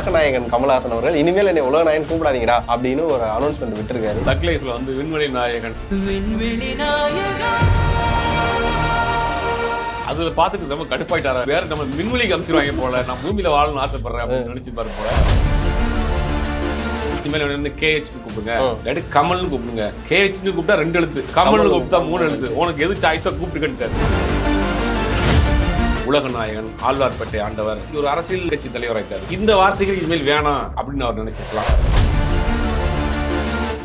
உலகநாயகன் கமலஹாசன் அவர்கள் இனிமேல் என்னை உலகநாயகன் கூப்பிடாதீங்கடா அப்படின்னு ஒரு அனௌன்ஸ்மெண்ட் விட்டுருக்காரு. தக் லைஃப்ல வந்து விண்வெளி நாயகன். விண்வெளி நாயகா. அதுல பார்த்துட்டு நம்ம கடுப்பாயிட்டாரா? வேற நம்ம விண்வெளிக்கு அமிச்சிருவாங்க போல. நான் பூமியில வாழணும்னு ஆசைப்படுறேன் அப்படின்னு நினைச்சு பாரு போல. இனிமேல் வந்து கேஹெச் கூப்பிடுங்க. இல்லாட்டி கமல்னு கூப்பிடுங்க. கேஹெச்னு கூப்பிட்டா ரெண்டு எழுத்து. கமல்னு கூப்பிட்டா மூணு எழுத்து. உனக்கு எது சாய்ஸா கூப்பிட்டுக்கிட்டாரு உலக நாயகன் ஆழ்வார்பேட்டை ஆண்டவர் ஒரு அரசியல் கட்சி தலைவராயிட்டார் இந்த வார்த்தைகள் இனிமேல் வேணாம் அப்படின்னு அவர் நினைச்சிருக்கலாம்.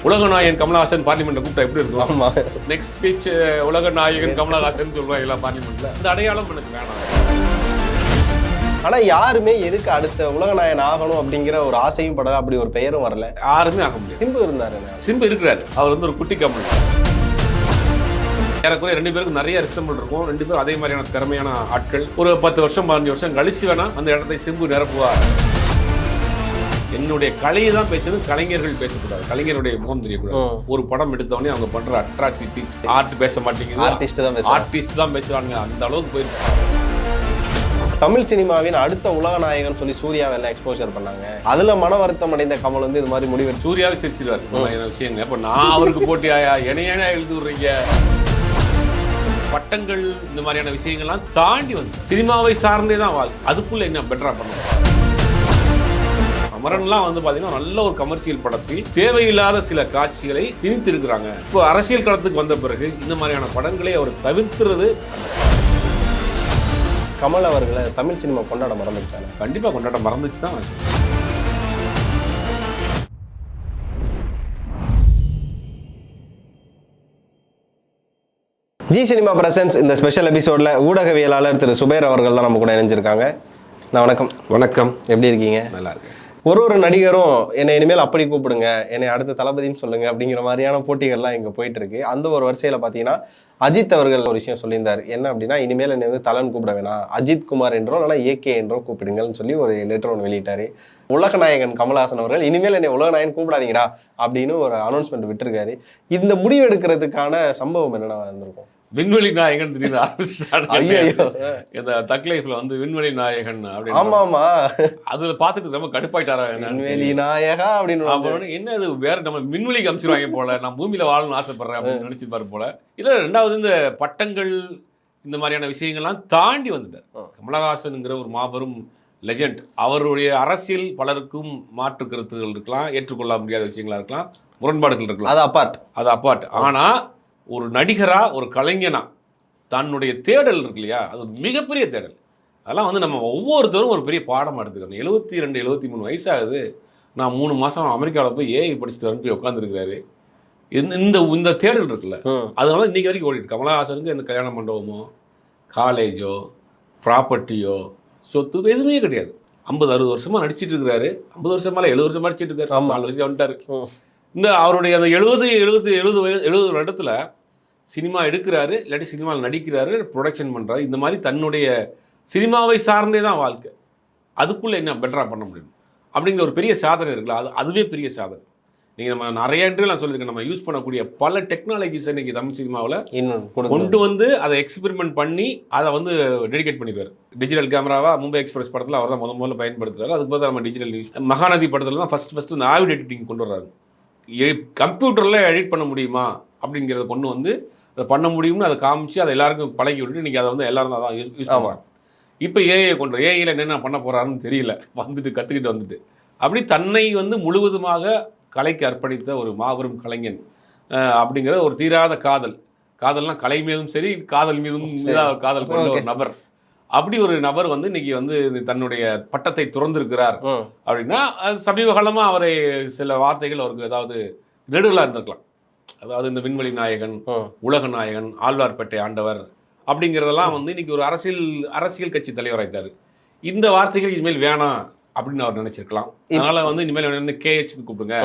உலக நாயகன் கமலஹாசன் பார்லிமெண்ட் கூப்பிட்டா எப்படி இருக்கும்? ஆமா. நெக்ஸ்ட் ஸ்பீச் உலக நாயகன் கமலஹாசன் சொல்லுவாங்க எல்லாம் பார்லிமெண்ட்ல. அந்த அடையாளம் எனக்கு வேணாம். ஆனா யாருமே எதுக்கு அடுத்த உலகநாயகன் ஆகணும் அப்படிங்கிற ஒரு ஆசையும் படல அப்படி ஒரு பெயரும் வரல. யாருமே ஆக முடியாது. சிம்பு இருந்தாரு. சிம்பு இருக்கிறாரு. அவர் வந்து ஒரு குட்டி கமல். ஏறக்குறைய ரெண்டு பேருக்கும் நிறைய ரிசம்பிள் இருக்கும். ரெண்டு பேரும் அதே மாதிரியான திறமையான ஆட்கள். ஒரு பத்து வருஷம் பதினஞ்சு வருஷம் கழிச்சு வேணா அந்த இடத்தை சிம்பு நிரப்புவார். என்னுடைய கலையை தான் பேசணும் கலைஞர்கள் பேசக்கூடாது. கலைஞருடைய முகம் தெரியக்கூடாது. ஒரு படம் எடுத்தவொடனே அவங்க பண்ற அட்ராசிட்டிஸ் ஆர்ட் பேச மாட்டேங்குது. ஆர்டிஸ்ட் தான் ஆர்டிஸ்ட் தான் பேசுவாங்க. அந்த அளவுக்கு போயிருக்கு தமிழ் சினிமாவின் அடுத்த உலகநாயகன் சொல்லி சூர்யாவை எல்லாம் எக்ஸ்போஷர் பண்ணாங்க. அதுல மன வருத்தம் அடைந்த கமல் வந்து இது மாதிரி முடிவெடுத்து சூர்யாவே சிரிச்சிருவார். விஷயங்க அப்ப நான் அவருக்கு போட்டியாயா? என்னையான எழுதி விடுறீங்க? பட்டங்கள் இந்த மாதிரியான விஷயங்கள்லாம் தாண்டி வந்து சினிமாவை சார்ந்தே தான் வாழ். அதுக்குள்ள என்ன பெட்டரா பண்ணுவோம் அமரன்லாம் வந்து பாத்தீங்கன்னா நல்ல ஒரு கமர்ஷியல் படத்தில் தேவையில்லாத சில காட்சிகளை திணித்திருக்கிறாங்க. இப்போ அரசியல் களத்துக்கு வந்த பிறகு இந்த மாதிரியான படங்களை அவர் தவிர்க்கிறது கமல் அவர்களை தமிழ் சினிமா கொண்டாட மறந்துருச்சாங்க கண்டிப்பா கொண்டாட மறந்துச்சு தான் ஜி சினிமா பிரசன்ஸ் இந்த ஸ்பெஷல் எபிசோட்ல ஊடகவியலாளர் திரு சுபேர் அவர்கள் தான் நம்ம கூட இணைஞ்சிருக்காங்க. நான் வணக்கம். வணக்கம். எப்படி இருக்கீங்க? நல்லா இருக்கு ஒரு ஒரு நடிகரும் என்னை இனிமேல் அப்படி கூப்பிடுங்க என்னை அடுத்த தளபதின்னு சொல்லுங்க அப்படிங்கிற மாதிரியான போட்டிகள்லாம் இங்கே போயிட்டு இருக்கு அந்த ஒரு வரிசையில் பார்த்தீங்கன்னா அஜித் அவர்கள் ஒரு விஷயம் சொல்லியிருந்தார். என்ன அப்படின்னா இனிமேல் என்னை வந்து தலன் கூப்பிட வேணாம். அஜித் குமார் என்றோ இல்லைனா ஏகே என்றோ கூப்பிடுங்கள்னு சொல்லி ஒரு லெட்டர் ஒன்று வெளியிட்டாரு. உலகநாயகன் கமலஹாசன் அவர்கள் இனிமேல் என்னை உலகநாயகன் கூப்பிடாதீங்கடா அப்படின்னு ஒரு அனௌன்ஸ்மெண்ட் விட்டுருக்காரு. இந்த முடிவு எடுக்கிறதுக்கான சம்பவம் என்னென்ன இருந்திருக்கும் விண்வெளி நாயகன் திடீர்னு ஆரம்பிச்சிட்டாங்க இந்த தக் லைஃப்ல வந்து விண்வெளி நாயகன் அப்படின்னு ஆமா ஆமா. அதுல பார்த்துட்டு ரொம்ப கடுப்பாயிட்டாரா விண்வெளி நாயகா அப்படின்னு என்ன அது வேற நம்ம விண்வெளிக்கு அமிச்சிருவாங்க போல நான் பூமியில வாழணும்னு ஆசைப்படுறேன் அப்படின்னு நினைச்சு பாரு போல. இல்ல ரெண்டாவது இந்த பட்டங்கள் இந்த மாதிரியான விஷயங்கள்லாம் தாண்டி வந்துட்டார். கமலஹாசனுங்கிற ஒரு மாபெரும் லெஜெண்ட் அவருடைய அரசியல் பலருக்கும் மாற்று கருத்துகள் இருக்கலாம் ஏற்றுக்கொள்ள முடியாத விஷயங்களா இருக்கலாம் முரண்பாடுகள் இருக்கலாம். அது அப்பார்ட் அது அப்பாட் ஆனா ஒரு நடிகரா ஒரு கலைஞனா தன்னுடைய தேடல் இருக்கு இல்லையா? அது ஒரு மிகப்பெரிய தேடல். அதெல்லாம் வந்து நம்ம ஒவ்வொருத்தரும் ஒரு பெரிய பாடம் எடுத்துக்கணும். எழுபத்தி ரெண்டு எழுபத்தி மூணு வயசாகுது. நான் மூணு மாசம் அமெரிக்காவில் போய் ஏஐ படிச்சுட்டு வரேன்னு போய் உட்காந்துருக்கிறாரு இந்த இந்த இந்த தேடல் இருக்குல்ல? அதனால இன்னைக்கு வரைக்கும் ஓடிட்டு. கமலஹாசனுக்கு இந்த கல்யாண மண்டபமோ காலேஜோ ப்ராப்பர்ட்டியோ சொத்து எதுவுமே கிடையாது. ஐம்பது அறுபது வருஷமா நடிச்சிட்டு இருக்கிறாரு. ஐம்பது வருஷமா எழுபது வருஷமா நடிச்சிட்டு இருக்காரு. நாலு வருஷம் வந்துட்டாரு. இந்த அவருடைய அந்த எழுபது எழுபது எழுபது எழுபது வருடத்துல சினிமா எடுக்கிறாரு இல்லாட்டி சினிமாவில் நடிக்கிறாரு ப்ரொடக்ஷன் பண்றாரு. இந்த மாதிரி தன்னுடைய சினிமாவை சார்ந்தே தான் வாழ்க்கை. அதுக்குள்ள என்ன பெட்டரா பண்ண முடியும்? அப்படிங்கிற ஒரு பெரிய சாதனை இருக்குல்ல அது அதுவே பெரிய சாதனை. நீங்க நம்ம நிறைய இன்டர்வியூ நான் சொல்லியிருக்கேன். நம்ம யூஸ் பண்ணக்கூடிய பல டெக்னாலஜிஸ் இன்னைக்கு தமிழ் சினிமாவில். கொண்டு வந்து அதை எக்ஸ்பெரிமெண்ட் பண்ணி அதை வந்து டெடிகேட் பண்ணிடுவார். டிஜிட்டல் கேமராவா மும்பை எக்ஸ்பிரஸ் படத்தில் அவர் தான் முத முதல்ல பயன்படுத்துறாரு. அதுக்கு பதிலா நம்ம டிஜிட்டல் நியூஸ் மகாநதி படத்தில் தான் ஃபர்ஸ்ட் ஃபர்ஸ்ட் இந்த ஆவிட் எடிட்டிங் கொண்டு வர்றாரு. கம்ப்யூட்டரில் எடிட் பண்ண முடியுமா? அப்படிங்கிறத கொண்டு வந்து அதை பண்ண முடியும்னு அதை காமிச்சு அதை எல்லாருக்கும் பழகி விட்டுட்டு இன்னைக்கு அதை வந்து எல்லாரும் தான் யூஸ் பண்ணுவாங்க. இப்போ ஏஐ கொண்டு ஏஐயில் என்னென்ன பண்ண போறாருன்னு தெரியல. வந்துட்டு கற்றுக்கிட்டு வந்துட்டு. அப்படி தன்னை வந்து முழுவதுமாக கலைக்கு அர்ப்பணித்த ஒரு மாபெரும் கலைஞன் அப்படிங்கிற ஒரு தீராத காதல். காதல்னா கலை மீதும் சரி காதல் மீதும் காதல் கொண்ட ஒரு. நபர். அப்படி ஒரு நபர் வந்து இன்னைக்கு வந்து தன்னுடைய பட்டத்தை துறந்திருக்கிறார் அப்படின்னா சமீப காலமாக அவரை சில வார்த்தைகள் அவருக்கு ஏதாவது நெடுகளாக இருந்திருக்கலாம். அதாவது இந்த விண்வெளி நாயகன் உலக நாயகன் ஆழ்வார்பேட்டை ஆண்டவர் அப்படிங்கிறதெல்லாம் வந்து இன்னைக்கு ஒரு அரசியல் அரசியல் கட்சி தலைவராயிட்டாரு இந்த வார்த்தைகள் இனிமேல் வேணாம் அப்படின்னு அவர் நினைச்சிருக்கலாம். அதனால வந்து இனிமேல் வந்து கேஹெச்னு கூப்பிடுங்க.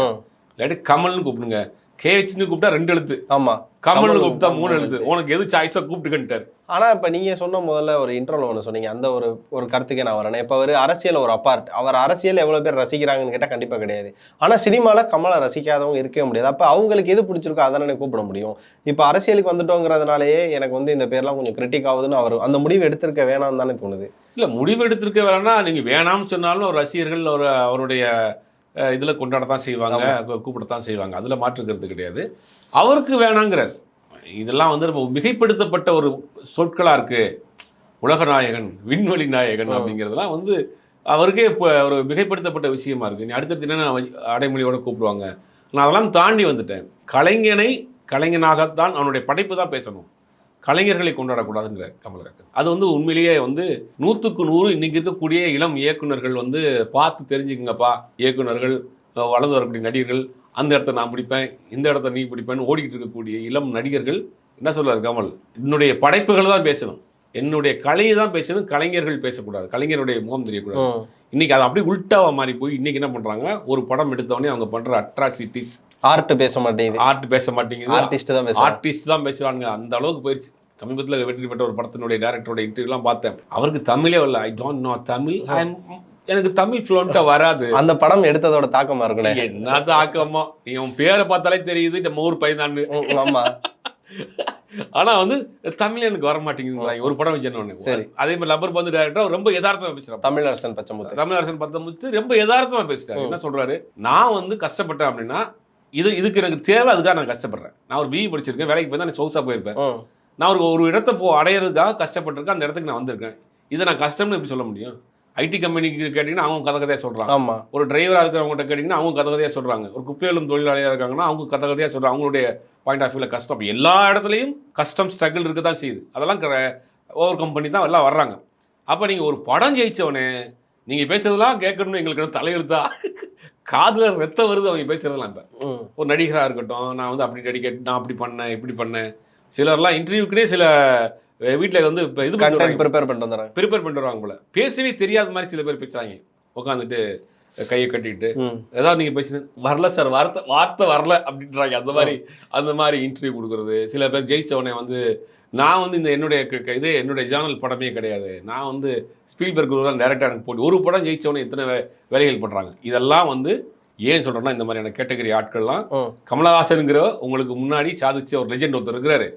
இல்லாட்டி கமல்னு கூப்பிடுங்க. கேஹெச்னு கூப்பிட்டா ரெண்டு எழுத்து. ஆமா. கமல்னு கமல் கூப்பிட்டா மூணு எழுத்து. உனக்கு எது சாய்ஸா கூப்பிட்டுக்கிட்டாரு ஆனா இப்ப நீங்க சொன்ன முதல்ல ஒரு இன்ட்ரோல ஒன்று சொன்னீங்க. அந்த ஒரு ஒரு கருத்துக்கே நான் வரேன். இப்ப அவர் அரசியல் ஒரு அப்பார்ட் அவர் அரசியல் எவ்வளவு பேர் ரசிக்கிறாங்கன்னு கேட்டா கண்டிப்பா கிடையாது. ஆனா சினிமால கமலை ரசிக்காதவங்க இருக்கவே முடியாது. அப்ப அவங்களுக்கு எது பிடிச்சிருக்கோ அதானே கூப்பிட முடியும். இப்ப அரசியலுக்கு வந்துட்டோங்கிறதுனாலயே எனக்கு வந்து இந்த பேர்லாம் கொஞ்சம் கிரிட்டிக் ஆகுதுன்னு அவர் அந்த முடிவு எடுத்திருக்க வேணாம்னு தானே தோணுது. இல்ல முடிவு எடுத்திருக்க வேணா நீங்க வேணாம்னு சொன்னாலும் ஒரு ரசிகர்கள் ஒரு அவருடைய இதுல கொண்டாடத்தான் செய்வாங்க கூப்பிடத்தான் செய்வாங்க. அதுல மாற்றுக்கிறது கிடையாது. அவருக்கு வேணாங்கிறார். இதெல்லாம் வந்து ரொம்ப மிகைப்படுத்தப்பட்ட ஒரு சொற்களா இருக்கு. உலகநாயகன் விண்வெளி நாயகன் ஆ. அப்படிங்கிறதுலாம் வந்து அவருக்கே இப்போ ஒரு மிகைப்படுத்தப்பட்ட விஷயமா இருக்கு. நீ அடுத்தடுத்து என்னென்ன அடைமொழியோட கூப்பிடுவாங்க. நான் அதெல்லாம் தாண்டி வந்துட்டேன். கலைஞனை கலைஞனாகத்தான் அவனுடைய படைப்பு தான் பேசணும். கலைஞர்களை கொண்டாடக்கூடாதுங்கிற கமலஹாசன் அது வந்து உண்மையிலேயே வந்து நூற்றுக்கு நூறு இன்னைக்கு இருக்கக்கூடிய இளம் இயக்குனர்கள் வந்து பார்த்து தெரிஞ்சுக்குங்கப்பா. இயக்குனர்கள் அஹ் வளர்ந்து வரக்கூடிய நடிகர்கள் அந்த இடத்த நான் பிடிப்பேன் இந்த இடத்த நீ பிடிப்பேன்னு ஓடிக்கிட்டு இருக்கக்கூடிய இளம் நடிகர்கள் என்ன சொல்றாரு கமல்? என்னுடைய படைப்புகள் தான் பேசணும். என்னுடைய கலையை தான் பேசணும் கலைஞர்கள் பேசக்கூடாது. கலைஞருடைய முகம் தெரியக்கூடாது. இன்னைக்கு அது அப்படியே உல்ட்டாவா மாறி போய் இன்னைக்கு என்ன பண்றாங்க? ஒரு படம் எடுத்தவொடனே அவங்க பண்ற அட்ராசிட்டிஸ் ஆர்ட் பேச மாட்டேங்குது. ஆர்ட் பேச மாட்டேங்குது. ஆர்டிஸ்ட் தான் பேசுறாங்க. ஆர்டிஸ்ட் தான் பேசுறாங்க அந்த அளவுக்கு போயிடுச்சு சமீபத்தில் வெற்றி பெற்ற ஒரு படத்தினுடைய டேரக்டரோட இன்டர்வியூலாம் பார்த்தேன். அவருக்கு தமிழே வரல. I don't know Tamil I'm- எனக்கு தமிழ் ஃப்ளோண்ட்டாக வராது. அந்த படம் எடுத்ததோட தாக்கமா இருக்குண்ணே என்ன தாக்கமோ? நீ உன் பேரை பார்த்தாலே தெரியுது. நம்ம ஊர் பையன் ஆமா. ஆனா வந்து தமிழ் எனக்கு வர மாட்டேங்குது ஒரு படம் வச்சேன்னு சரி. அதே மாதிரி லப்பர் பந்து டேரக்டர் ரொம்ப யதார்த்தமா பேசுறாரு. தமிழரசன் பச்சைமுத்து. தமிழரசன் முடிச்சு ரொம்ப யதார்த்தமா பேசுறாரு. என்ன சொல்றாரு? நான் வந்து கஷ்டப்பட்டேன் அப்படின்னா இது இதுக்கு எனக்கு தேவை அதுக்காக நான் கஷ்டப்படுறேன். நான் ஒரு பிஇ படிச்சிருக்கேன் வேலைக்கு போய் தான் நான் சொகுசா போயிருப்பேன். நான் ஒரு ஒரு இடத்த போ அடையிறதுக்காக கஷ்டப்பட்டிருக்கேன் அந்த இடத்துக்கு நான் வந்திருக்கேன். இதை நான் கஷ்டம்னு எப்படி சொல்ல முடியும்? ஐடி கம்பெனிக்கு கேட்டிங்கன்னா அவங்க கதை கதையாக சொல்கிறாங்க ஆமா. ஒரு டிரைவராக இருக்கிறவங்ககிட்ட கேட்டிங்கன்னா அவங்க கதை கதையாக சொல்கிறாங்க ஒரு குப்பையிலும் தொழிலாளியாக இருக்காங்கன்னா அவங்க கதை கதையாக சொல்கிறாங்க அவங்களுடைய பாயிண்ட் ஆஃப் வியூவில் கஷ்டம். எல்லா இடத்துலையும் கஷ்டம் ஸ்ட்ரகிள் இருக்க தான் செய்யுது. அதெல்லாம் ஓவர் கம்பெனி தான் எல்லாம் வர்றாங்க. அப்போ நீங்கள் ஒரு படம் ஜெயிச்சவனே நீங்கள் பேசுறதெல்லாம் கேட்கணும்னு எங்களுக்கு தலையெழுத்தா? காதில் ரத்தம் வருது அவங்க பேசுறதெல்லாம் இப்போ. ஒரு நடிகராக இருக்கட்டும் நான் வந்து அப்படி டெடிகேட் நான் அப்படி பண்ணேன் இப்படி பண்ணேன். சிலர்லாம் இன்டர்வியூக்குனே சில வீட்டில் வந்து இப்போ இது ப்ரிப்பேர் பண்ணிட்டு வந்துடுறாங்க. ப்ரிப்பேர் பண்ணிட்டு வருவாங்க போல. பேசவே தெரியாத மாதிரி சில பேர் பேசுகிறாங்க உட்காந்துட்டு கையை கட்டிட்டு. ஏதாவது நீங்கள் பேசுன வரல சார் வார்த்தை வார்த்தை வரல அப்படின்றாங்க. அந்த மாதிரி அந்த மாதிரி இன்டர்வியூ கொடுக்குறது. சில பேர் ஜெயிச்சவனே வந்து நான் வந்து இந்த என்னுடைய இது என்னுடைய ஜேர்னல் படமே கிடையாது. நான் வந்து ஸ்பீல்பர்க் தான் டேரக்டாக எனக்கு போட்டி ஒரு படம் ஜெயிச்சவனே எத்தனை வேலைகள் பண்ணுறாங்க இதெல்லாம் வந்து ஏன் சொல்கிறேன்னா இந்த மாதிரியான கேட்டகரி ஆட்கள்லாம். கமலஹாசனுங்கிற உங்களுக்கு முன்னாடி சாதிச்ச ஒரு லெஜெண்ட் ஒருத்தர் இருக்கிறாரு.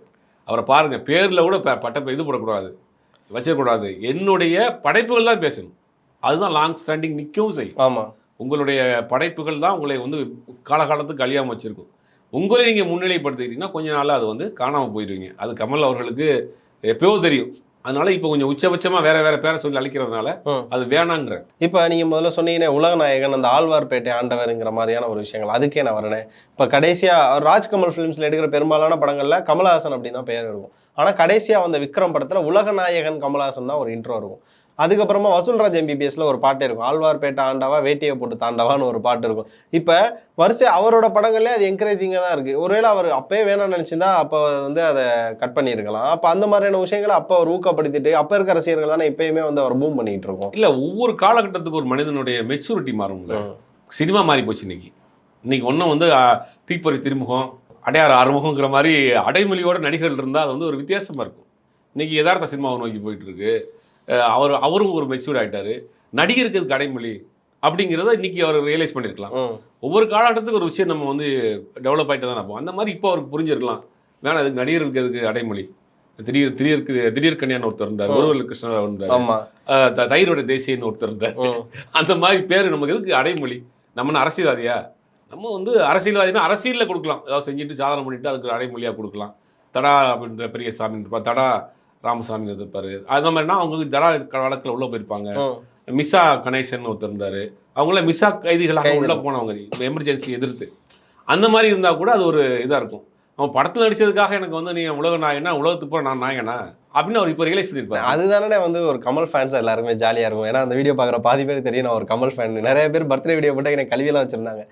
அவரை பாருங்க பேரில் கூட ப- பட்ட இது போடக்கூடாது வச்சிடக்கூடாது. என்னுடைய படைப்புகள் தான் பேசணும். அதுதான் லாங் ஸ்டாண்டிங் நிற்கவும் செய்யும். ஆமா. உங்களுடைய படைப்புகள் தான் உங்களை வந்து காலகாலத்துக்கு அழியாமல் வச்சிருக்கும். உங்களை நீங்கள் முன்னிலைப்படுத்திக்கிட்டீங்கன்னா கொஞ்ச நாள்ல அது வந்து காணாமல் போயிடுவீங்க. அது கமல் அவர்களுக்கு எப்பயோ தெரியும். அதனால இப்போ கொஞ்சம் உச்சபட்சமாக வேற வேற பேரை சொல்லி அழைக்கிறதுனால. அது வேணாங்கிற. இப்போ நீங்க முதல்ல சொன்னீங்கன்னா உலகநாயகன் அந்த ஆழ்வார்பேட்டை ஆண்டவருங்கிற மாதிரியான ஒரு விஷயங்கள். அதுக்கே நான் வரேனே இப்போ கடைசியா ராஜ்கமல் ஃபிலிம்ஸ்ல எடுக்கிற பெரும்பாலான படங்கள்ல கமலஹாசன் அப்படின்னு தான் பெயர் இருக்கும். ஆனா கடைசியா வந்த விக்ரம் படத்துல உலகநாயகன் கமலஹாசன் தான் ஒரு இன்ட்ரோ இருக்கும். அதுக்கப்புறமா வசூல்ராஜ் எம்பிபிஎஸ்ல ஒரு பாட்டு இருக்கும். ஆழ்வார்பேட்டை ஆண்டவா வேட்டியை போட்டு தாண்டவான்னு ஒரு பாட்டு இருக்கும். இப்போ வரிசை அவரோட படங்கள்ல அது என்கரேஜிங்காக தான் இருக்கு. ஒருவேளை அவர் அப்பயே வேணாம்னு நினைச்சிருந்தா அப்போ வந்து அதை கட் பண்ணியிருக்கலாம். அப்போ அந்த மாதிரியான விஷயங்களை அப்போ அவர் ஊக்கப்படுத்திட்டு அப்போ இருக்க ரசிகர்கள் தானே இப்பயுமே வந்து அவர் பூம் பண்ணிட்டு இருக்கோம். இல்லை ஒவ்வொரு காலகட்டத்துக்கு ஒரு மனிதனுடைய மெச்சூரிட்டி மாறும்ல. ம். சினிமா மாறி போச்சு இன்னைக்கு. இன்னைக்கு ஒன்றும் வந்து தீப்பொறி திருமுகம் அடையாறு அறுமுகங்கிற மாதிரி அடைமொழியோட நடிகர்கள் இருந்தால் அது வந்து ஒரு வித்தியாசமாக இருக்கும். இன்னைக்கு யதார்த்த சினிமாவை நோக்கி போயிட்டு இருக்கு. அஹ் அவர் அவரும் ஒரு மெச்சூர் ஆயிட்டாரு. நடிகருக்கு அதுக்கு அடைமொழி அப்படிங்கிறத இன்னைக்கு அவர் ரியலைஸ் பண்ணியிருக்கலாம். ஒவ்வொரு காலகட்டத்துக்கு ஒரு விஷயம் நம்ம வந்து டெவலப் ஆகிட்டு தான் இருப்போம் அந்த மாதிரி இப்போ அவருக்கு புரிஞ்சிருக்கலாம். வேணாம் அதுக்கு நடிகர்களுக்கு அதுக்கு அடைமொழி திடீர் திடீருக்கு திடீர் கன்யான்னு ஒருத்தர் இருந்தார். ம். ஒருவல் கிருஷ்ணர் இருந்தார். தயிரோட தேசியன்னு ஒருத்தர் இருந்தார். அந்த மாதிரி பேர் நமக்கு எதுக்கு? அடைமொழி. நம்ம அரசியல்வாதியா? நம்ம வந்து அரசியல்வாதினா அரசியலில் கொடுக்கலாம். ஏதாவது செஞ்சுட்டு சாதனை பண்ணிட்டு அதுக்கு அடைமொழியாக கொடுக்கலாம். தடா அப்படின்ற பெரிய சாமி இருப்பார். தடா ராமசாமி இருப்பார் அந்த மாதிரினா அவங்களுக்கு தடா வழக்கில் உள்ளே போயிருப்பாங்க. ம். மிஸ்ஸா கணேசன் ஒருத்தர் இருந்தார். அவங்கள மிஸ்ஸா கைதிகளாக கைதிகள். உள்ளே போனவங்க எமர்ஜென்சி எதிர்த்து. அந்த மாதிரி இருந்தால் கூட அது ஒரு இதாக இருக்கும். அவன் படத்தில் நடிச்சதுக்காக எனக்கு வந்து நீ உலக நாயனா உலகத்துக்கு போகிற நான் நாயனா அப்படின்னு அவர் இப்போ ரியலைஸ் பண்ணியிருப்பாரு அதுதானே வந்து ஒரு கமல் ஃபேன்ஸ் எல்லாருமே ஜாலியா இருக்கும். ஏன்னா அந்த வீடியோ பார்க்குற பாதி பேர் தெரியும் நான் ஒரு கமல் ஃபேன் நிறைய பேர் பர்த்டே வீடியோ போட்டு எனக்கு கல்வியெல்லாம் வச்சிருந்தாங்க.